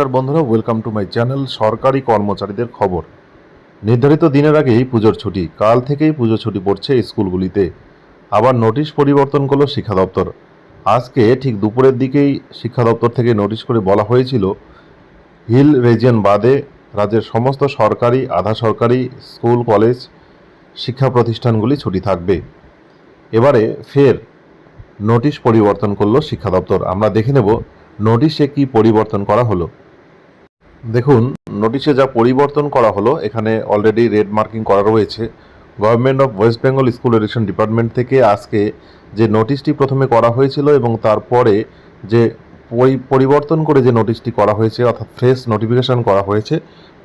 নমস্কার বন্ধুরা welcome to my channel সরকারি কর্মচারীদের খবর। নির্ধারিত দিনের আগেই পুজোর ছুটি, কাল থেকেই পুজো ছুটি পড়ছে স্কুলগুলিতে। আবার নোটিশ পরিবর্তন করল শিক্ষা দপ্তর। আজকে ঠিক দুপুরের দিকেই শিক্ষা দপ্তর থেকে নোটিশ করে বলা হয়েছিল, হিল রিজিয়ন বাদে রাজ্যের সমস্ত সরকারি, আধা সরকারি স্কুল, কলেজ, শিক্ষা প্রতিষ্ঠানগুলি ছুটি থাকবে। এবারে ফের নোটিশ পরিবর্তন করল শিক্ষা দপ্তর। আমরা দেখে নেব নোটিশে কি পরিবর্তন করা হলো। দেখুন নোটিশে যা পরিবর্তন করা হলো, এখানে অলরেডি রেড মার্কিং করা রয়েছে। Government of West Bengal school education department থেকে আজকে যে নোটিশটি প্রথমে করা হয়েছিল এবং তারপরে যে পরিবর্তন করে যে নোটিশটি করা হয়েছে, অর্থাৎ ফ্রেশ নোটিফিকেশন করা হয়েছে,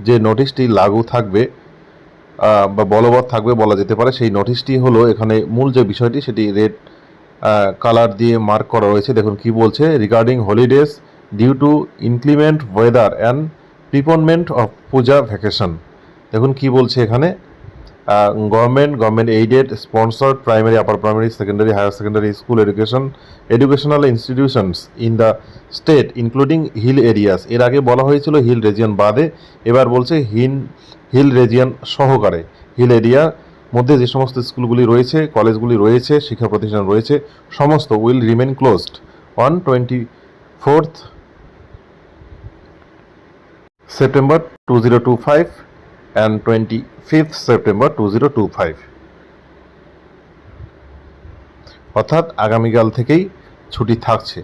যে নোটিশটি লাগু থাকবে বা বলবৎ থাকবে বলা যেতে পারে, সেই নোটিশটি হলো এখানে মূল যে বিষয়টি, সেটি রেড কালার দিয়ে মার্ক করা রয়েছে। দেখুন কি বলছে regarding holidays due to inclement weather and preponement of Puja vacation দেখুন কি বলছে এখানে। Government government aided sponsored primary upper primary secondary higher secondary school education educational institutions in the state including hill areas এর আগে বলা হয়েছিল hill region বাদে, এবার বলছে হিন হিল রিজিয়ন সহকারে। হিল এরিয়া মধ্যে যে সমস্ত স্কুলগুলি রয়েছে, কলেজগুলি রয়েছে, শিক্ষা প্রতিষ্ঠান রয়েছে, সমস্ত will remain closed on twenty fourth September two zero two five and twenty fifth September two zero two five অর্থাৎ আগামীকাল থেকেই ছুটি থাকছে।